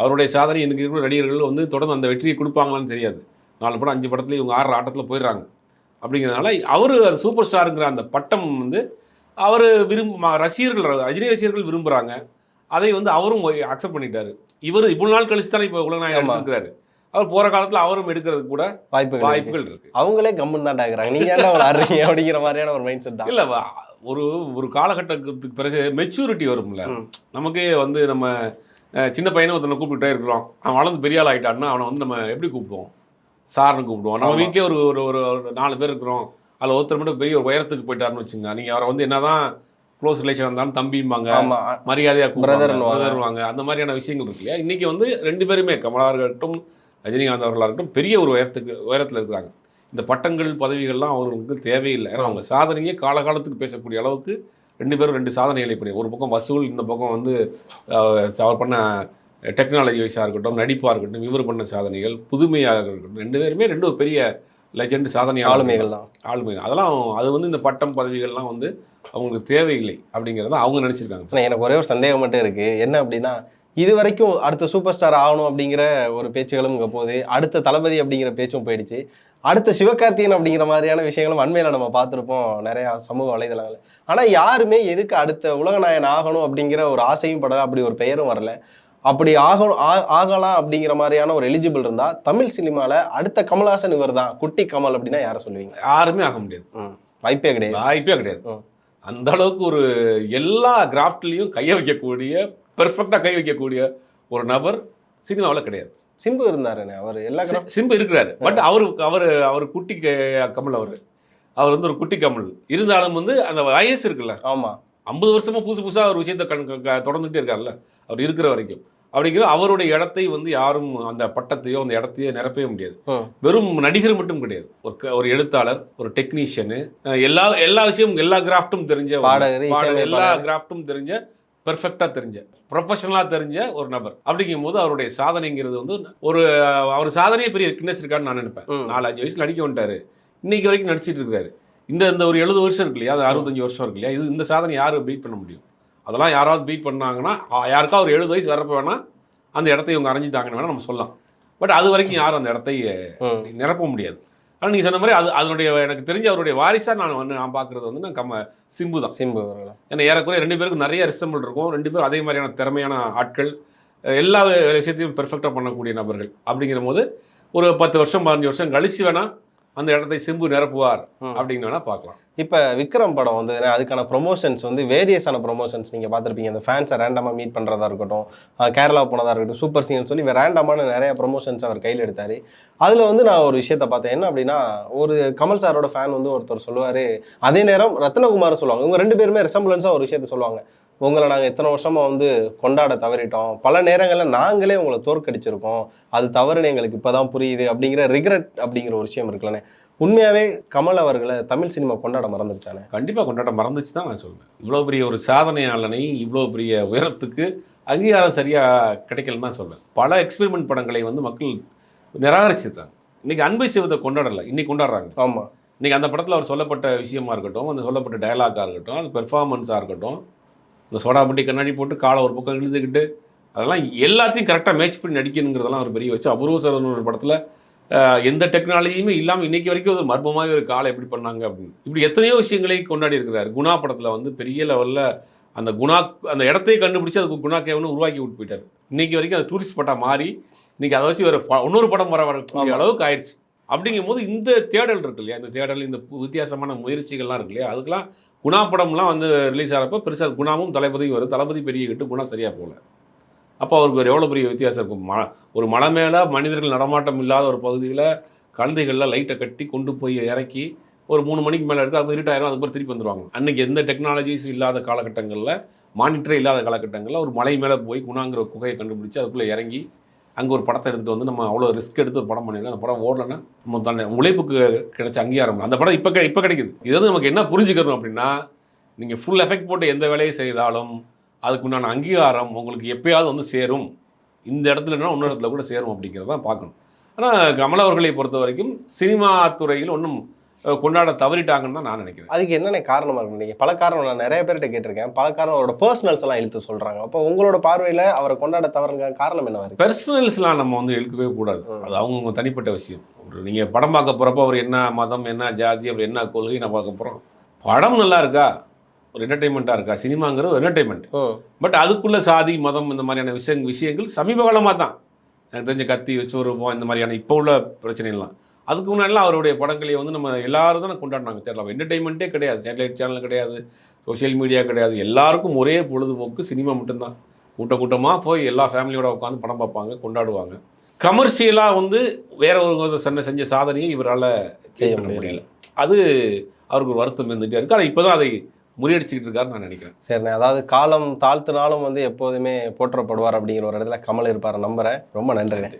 அவருடைய சாதனை எனக்கு இருக்கிற நடிகர்கள் வந்து தொடர்ந்து அந்த வெற்றியை கொடுப்பாங்களான்னு தெரியாது. நாலு படம் அஞ்சு படத்துல இவங்க ஆறு ஆட்டத்தில் போயிடுறாங்க. அப்படிங்கிறதுனால அவர் சூப்பர் ஸ்டாருங்கிற அந்த பட்டம் வந்து அவர் விரும்ப ரசிகர்கள் ரஜினி ரசிகர்கள் விரும்புகிறாங்க அதை வந்து அவரும் அக்செப்ட் பண்ணிட்டாரு. இவர் இவ்வளவு நாள் கழிச்சு தானே இப்போ உலகநாயகர் ஆமா. அவர் போற காலத்துல அவரும் எடுக்கிறதுக்கு கூட வாய்ப்புகள். வாய்ப்புகள் இருக்கு. அவங்களே கம்முன்னு தான் டாக்குறாங்க நீங்க ஏன்டா அவங்களை ஆடுறீங்க அப்படிங்கிற மாதிரியான ஒரு மைண்ட் செட் தான். இல்ல ஒரு ஒரு காலகட்டத்துக்கு பிறகு மெச்சூரிட்டி வரும்ல. நமக்கே வந்து நம்ம சின்ன பையனை ஒருத்தனை கூப்பிட்டுட்டே இருக்கிறோம். அவன் வளர்ந்து பெரிய ஆள் ஆயிட்டான்னா அவனை வந்து நம்ம எப்படி கூப்பிடுவோம்? சார்னு கூப்பிடுவோம். நம்ம. வீட்லயே ஒரு ஒரு ஒரு நாலு பேர் இருக்கிறோம். அதில் ஒருத்தர் மட்டும் பெரிய ஒரு உயரத்துக்கு போயிட்டாருன்னு வச்சுங்க. நீங்க அவரை வந்து என்னதான் க்ளோஸ் ரிலேஷன் இருந்தாலும் தம்பிம்பாங்க ஆமா. மரியாதையா Brother-ன்னுவாங்க. பிரதர்வாங்க அந்த மாதிரியான விஷயங்கள் இருக்கு இல்லையா? இன்னைக்கு வந்து ரெண்டு பேருமே கமலா இருக்கட்டும் ரஜினிகாந்த் அவர்களாக இருக்கட்டும் பெரிய ஒரு உயரத்துக்கு உயரத்தில் இருக்கிறாங்க இந்த பட்டங்கள் பதவிகள்லாம் அவர்களுக்கு தேவையில்லை. ஏன்னா அவங்க சாதனையே காலகாலத்துக்கு பேசக்கூடிய அளவுக்கு ரெண்டு பேரும் ரெண்டு சாதனைகளை பண்ணி ஒரு பக்கம் வசூல் இந்த பக்கம் வந்து அவர் பண்ண டெக்னாலஜி வைஸாக இருக்கட்டும் நடிப்பாக இருக்கட்டும் இவர் பண்ண சாதனைகள் புதுமையாக இருக்கட்டும் ரெண்டு பேருமே ரெண்டு ஒரு பெரிய லெஜெண்ட் சாதனை ஆளுமைகள் தான். ஆளுமை அதெல்லாம் அது வந்து இந்த பட்டம் பதவிகள்லாம் வந்து அவங்களுக்கு தேவையில்லை அப்படிங்கிறத அவங்க நினச்சிருக்காங்க. ஆனா எனக்கு ஒரே ஒரு சந்தேகம் மட்டும் இருக்கு. என்ன அப்படின்னா இது வரைக்கும் அடுத்த சூப்பர் ஸ்டார் ஆகணும் அப்படிங்கிற ஒரு பேச்சுகளும் இங்கே போகுது. அடுத்த தளபதி அப்படிங்கிற பேச்சும் போயிடுச்சு. அடுத்த சிவகார்த்திகேயன் அப்படிங்கிற மாதிரியான விஷயங்களும் அண்மையில் நம்ம பார்த்துருப்போம் நிறையா சமூக வலைதளங்கள் ஆனால் யாருமே எதுக்கு அடுத்த உலகநாயகன் ஆகணும் அப்படிங்கிற ஒரு ஆசையும் படல அப்படி ஒரு பெயரும் வரல. அப்படி ஆகணும் ஆ- ஆகலாம் அப்படிங்கிற மாதிரியான ஒரு எலிஜிபிள் இருந்தா தமிழ் சினிமால அடுத்த கமல்ஹாசன் இவர் தான் குட்டி கமல் அப்படின்னா யாரை சொல்லுவீங்க? யாருமே ஆக முடியாது. வாய்ப்பே கிடையாது. வாய்ப்பே கிடையாது. அந்த அளவுக்கு ஒரு எல்லா கிராஃப்ட்லேயும் கையை வைக்கக்கூடிய பெர்ஃபெக்டாக கை வைக்கக்கூடிய ஒரு நபர் சினிமாவில் கிடையாது. சிம்பு இருந்தாருண்ணே அவர் எல்லா சிம்பு இருக்கிறாரு. பட் அவரு அவர் அவர் குட்டி கமல் அவர். அவர் வந்து ஒரு குட்டி கமல். இருந்தாலும் வந்து அந்த வயசு இருக்குல்ல. ஆமா. ஐம்பது வருஷமா புதுசு புதுசாக ஒரு விஷயத்தை கண் தொடர்ந்துட்டே இருக்கார்ல அவர் இருக்கிற வரைக்கும். அப்படிங்கிற அவருடைய இடத்தை வந்து யாரும் அந்த பட்டத்தையோ அந்த இடத்தையோ நிரப்பவே முடியாது. வெறும் நடிகர் மட்டும் கிடையாது. ஒரு ஒரு எழுத்தாளர் ஒரு டெக்னீஷியனு எல்லா எல்லா விஷயமும் எல்லா கிராஃப்டும் தெரிஞ்ச பாடகர், எல்லா. கிராஃப்டும் தெரிஞ்ச பெர்ஃபெக்டாக தெரிஞ்ச ப்ரொஃபஷனலாக தெரிஞ்ச ஒரு நபர். அப்படிங்கும் போது அவருடைய சாதனைங்கிறது வந்து ஒரு அவர் சாதனையே பெரிய கின்னஸ் இருக்கான்னு நான் நினைப்பேன். நாலு அஞ்சு வயசுல நடிக்க வந்துட்டாரு. இன்னைக்கு வரைக்கும் நடிச்சிட்டு இருக்காரு. இந்த இந்த ஒரு எழுபது வருஷம் இருக்கு இல்லையா? அது அறுபத்தஞ்சு வருஷம் இருக்கு இல்லையா? இது இந்த சாதனை யாரும் பீட் பண்ண முடியும்? அதெல்லாம் யாராவது பீட் பண்ணாங்கன்னா யாருக்கா ஒரு எழுபது வயசு வரப்ப வேணா அந்த இடத்தை இவங்க அரைஞ்சிட்டாங்கன்னு வேணா நம்ம சொல்லலாம். பட் அது வரைக்கும் யாரும் அந்த இடத்தை. நிரப்ப முடியாது. ஆனால் நீங்கள் சொன்ன மாதிரி அது அதனுடைய எனக்கு தெரிஞ்ச அவருடைய வாரிசா நான் வந்து நான் பார்க்குறது வந்து நான் கம்ம சிம்பு தான். சிம்பு ஏன்னா ஏறக்குறைய ரெண்டு பேருக்கும் நிறைய ரிசம்பிள் இருக்கும். ரெண்டு பேரும் அதே மாதிரியான திறமையான ஆட்கள். எல்லா விஷயத்தையும் பெர்ஃபெக்டாக பண்ணக்கூடிய நபர்கள். அப்படிங்கிற போது ஒரு பத்து வருஷம் பதினஞ்சு வருஷம் கழிச்சு வேணா அந்த இடத்தை சிம்பு நிரப்புவார் வேணா பார்க்கலாம். இப்போ விக்ரம் படம் வந்து அதுக்கான ப்ரொமோஷன்ஸ் வந்து வேரியஸான ப்ரொமோஷன்ஸ் நீங்கள் பார்த்துருப்பீங்க. அந்த ஃபேன்ஸை ரேண்டமாக மீட் பண்ணுறதா இருக்கட்டும் கேரளா போனதாக இருக்கட்டும் சூப்பர் சிங்கர்னு சொல்லி ரேண்டமான நிறைய ப்ரொமோஷன்ஸ் அவர் கையில் எடுத்தார். அதில் வந்து நான் ஒரு விஷயத்த பார்த்தேன். என்ன அப்படின்னா ஒரு கமல் சாரோட ஃபேன் வந்து ஒருத்தர் சொல்லுவார் அதே நேரம் ரத்னகுமார் சொல்லுவாங்க. இவங்க ரெண்டு பேருமே ரிசம்பிளன்ஸாக ஒரு விஷயத்த சொல்லுவாங்க. உங்களை நாங்கள் இத்தனை வருஷமா வந்து கொண்டாட தவறிட்டோம். பல நேரங்களில் நாங்களே உங்களை தோற்கடிச்சிருக்கோம். அது தவறுன்னு எங்களுக்கு இப்போதான் புரியுது அப்படிங்கிற ரிக்ரெட் அப்படிங்கிற ஒரு விஷயம் இருக்குல்லண்ணே. உண்மையாகவே கமல் அவர்களை தமிழ் சினிமா கொண்டாட மறந்துருச்சானே கண்டிப்பாக கொண்டாட மறந்துச்சு தான் நான் சொல்வேன். இவ்வளோ பெரிய ஒரு சாதனையாளனை இவ்வளோ பெரிய உயரத்துக்கு அங்கீகாரம் சரியாக கிடைக்கலன்னு தான் சொல்வேன். பல எக்ஸ்பெரிமெண்ட் படங்களை வந்து மக்கள் நிராகரிச்சிருக்காங்க. இன்னைக்கு அன்பை சிவத்தை கொண்டாடல இன்னைக்கு கொண்டாடுறாங்க. ஆமாம் இன்னைக்கு அந்த படத்தில் அவர் சொல்லப்பட்ட விஷயமா இருக்கட்டும் அந்த சொல்லப்பட்ட டயலாக்காக இருக்கட்டும் அது பெர்ஃபார்மன்ஸாக இருக்கட்டும் இந்த சோடாபட்டி கண்ணாடி போட்டு காலை ஒரு பக்கம் இழுத்துக்கிட்டு அதெல்லாம் எல்லாத்தையும் கரெக்டாக மேட்ச் பண்ணி நடிக்கணுங்கிறதெல்லாம் ஒரு பெரிய வச்சு அபூர்வ சரவணன் ஒரு படத்தில் எந்த டெக்னாலஜியுமே இல்லாமல் இன்னைக்கு வரைக்கும் ஒரு மர்மமாக ஒரு காலை எப்படி பண்ணாங்க அப்படின்னு. இப்படி எத்தனையோ விஷயங்களை கொண்டாடி இருக்கிறார். குணா படத்தில் வந்து பெரிய லெவலில் அந்த குணா அந்த இடத்தையே கண்டுபிடிச்சு அதுக்கு குணா கேவனு உருவாக்கி விட்டு போயிட்டார். இன்னைக்கு வரைக்கும் அது டூரிஸ்ட் பட்டாக மாறி இன்னைக்கு அதை வச்சு ஒரு இன்னொரு படம் வர வரக்கூடிய. அளவுக்கு ஆயிடுச்சு அப்படிங்கும்போது இந்த தேடல் இருக்கு இல்லையா? இந்த தேடல் இந்த வித்தியாசமான முயற்சிகள்லாம் இருக்கு இல்லையா? அதுக்கெல்லாம் குணா படம்லாம் வந்து ரிலீஸ் ஆகிறப்ப பெருசாக குணாவும் தளபதியும் வரும். தளபதி பெரிய கிட்டு குணா சரியாக போகல. அப்போ அவருக்கு ஒரு எவ்வளோ பெரிய வித்தியாசம் இருக்கும்? ம ஒரு மலை மேலே மனிதர்கள் நடமாட்டம் இல்லாத ஒரு பகுதியில் கழுதைகளில் லைட்டை கட்டி கொண்டு போய் இறக்கி ஒரு மூணு மணிக்கு மேலே இருக்கு அது இருட்டாயிரம் அதுக்கப்புறம் திருப்பி வந்துடுவாங்க அன்றைக்கி எந்த டெக்னாலஜிஸ் இல்லாத காலகட்டங்களில் மானிட்டரே இல்லாத காலகட்டங்களில் ஒரு மலை மேலே போய் குணாங்கிற குகையை கண்டுபிடிச்சி அதுக்குள்ளே இறங்கி அங்கே ஒரு படத்தை எடுத்துகிட்டு வந்து நம்ம அவ்வளோ ரிஸ்க் எடுத்து ஒரு படம் பண்ணியிருக்கோம் அந்த படம் ஓடலன்னா நம்ம தன்னை உழைப்புக்கு கிடைச்ச அங்கீகாரம் அந்த படம் இப்போ இப்போ கிடைக்குது. இது வந்து நமக்கு என்ன புரிஞ்சுக்கணும் அப்படின்னா நீங்கள் ஃபுல் எஃபெக்ட் போட்டு எந்த வேலையை செய்தாலும் அதுக்குண்டான அங்கீகாரம் உங்களுக்கு எப்பயாவது வந்து சேரும். இந்த இடத்துலன்னா இல்லைன்னா இன்னொரு இடத்துல கூட சேரும் அப்படிங்கிறத தான் பார்க்கணும். ஆனால் கமல் அவர்களை பொறுத்த வரைக்கும் சினிமா துறையில் ஒன்றும் கொண்டாட தவறிட்டாங்கன்னு தான் நான் நினைக்கிறேன். அதுக்கு என்னென்ன காரணமாக இருக்கு நீங்கள் பல காரணம் நான் நிறைய பேர்கிட்ட கேட்டிருக்கேன். பல காரணம் அவரோட பர்சனல்ஸ் எல்லாம் இழுத்து சொல்கிறாங்க அப்போ உங்களோட பார்வையில் அவரை கொண்டாட தவறுங்க காரணம் என்னவா இருக்கு? பர்சனல்ஸ்லாம் நம்ம வந்து இழுக்கவே கூடாது. அது அவங்கவுங்க தனிப்பட்ட விஷயம். ஒரு நீங்கள் படம் பார்க்க போகிறப்போ அவர் என்ன மதம் என்ன ஜாதி அவர் என்ன கொள்கை நான் பார்க்க போகிறோம் படம் நல்லா இருக்கா? ஒரு என்டர்டைன்மெண்ட்டாக இருக்கா? சினிமாங்கிற ஒரு என்டர்டைன்மெண்ட் பட் அதுக்குள்ள சாதி மதம் இந்த மாதிரியான விஷய விஷயங்கள் சமீப காலமாக தான். எனக்கு தெரிஞ்ச கத்தி வச்சு வருவோம் இந்த மாதிரியான இப்போ உள்ள பிரச்சனைலாம் அதுக்கு முன்னாடிலாம் அவருடைய படங்களை வந்து நம்ம எல்லாரும் தானே கொண்டாடினாங்க. தெரியல என்டர்டைன்மெண்ட்டே கிடையாது. சேட்டலைட் சேனல் கிடையாது சோஷியல் மீடியா கிடையாது. எல்லாருக்கும் ஒரே பொழுதுபோக்கு சினிமா மட்டும்தான். கூட்ட கூட்டமாக போய் எல்லா ஃபேமிலியோட உட்காந்து படம் பார்ப்பாங்க கொண்டாடுவாங்க. கமர்ஷியலாக வந்து வேற ஒரு சென்ன செஞ்ச சாதனையை இவரால் செய்ய முடியல. அது அவருக்கு ஒரு வருத்தம் இருந்துகிட்டே இருக்கு. ஆனால் இப்போ தான் அதை முறியடிச்சுக்கிட்டு இருக்காருன்னு நான் நினைக்கிறேன். சரிண்ணே அதாவது காலம் தாழ்த்தினாலும் வந்து எப்போதுமே போற்றப்படுவார் அப்படிங்கிற ஒரு இடத்துல கமல் இருப்பார் நம்புறேன். ரொம்ப நன்றிண்ணே.